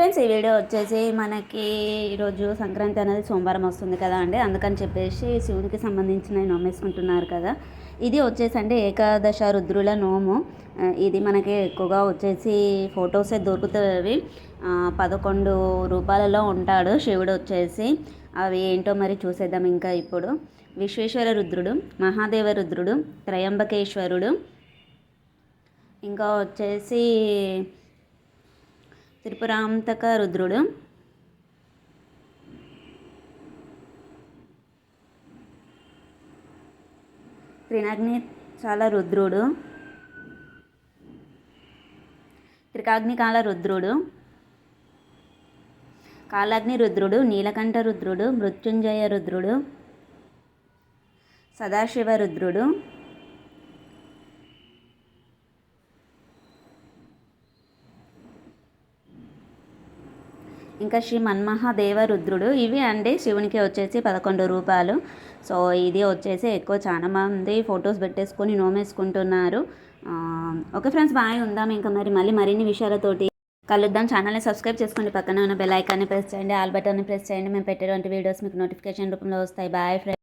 Friends ఈ video వచ్చేసి మనకి ఈరోజు సంక్రాంతి అనేది సోమవారం వస్తుంది కదా అండి. అందుకని చెప్పేసి శివునికి సంబంధించిన నోమేసుకుంటున్నారు కదా. ఇది వచ్చేసి అంటే ఏకాదశ రుద్రుల నోము. ఇది మనకి ఎక్కువగా వచ్చేసి ఫొటోసే దొరుకుతాయి. పదకొండు రూపాయలలో ఉంటాడు శివుడు వచ్చేసి. అవి ఏంటో మరి చూసేద్దాం ఇంకా ఇప్పుడు. విశ్వేశ్వర రుద్రుడు మహాదేవ రుద్రుడు త్రయంబకేశ్వరుడు. ఇంకా వచ్చేసి త్రిపురాంతక రుద్రుడు. త్రినగ్ని చాలా రుద్రుడు. త్రికాగ్నికాల రుద్రుడు. కాలాగ్ని రుద్రుడు నీలకంఠ రుద్రుడు మృత్యుంజయ రుద్రుడు సదాశివ రుద్రుడు. ఇంకా శ్రీ మన్మహాదేవ రుద్రుడు ఇవి అండి శివునికి వచ్చేసి పదకొండు రూపాయలు సో ఇది వచ్చేసి ఎక్కువ చాలా మంది ఫొటోస్ పెట్టేసుకొని నోమేసుకుంటున్నారు. ఓకే ఫ్రెండ్స్ బాగా ఉందాం ఇంకా మరి. మళ్ళీ మరిన్ని విషయాలతోటి కలుద్దాం. ఛానల్ని సబ్స్క్రైబ్ చేసుకోండి. పక్కన ఉన్న బెల్ ఐకాన్ని ప్రెస్ చేయండి. ఆల్ బటన్ని ప్రెస్ చేయండి. మేము పెట్టేటువంటి వీడియోస్ మీకు నోటిఫికేషన్ రూపంలో వస్తాయి. Bye friends.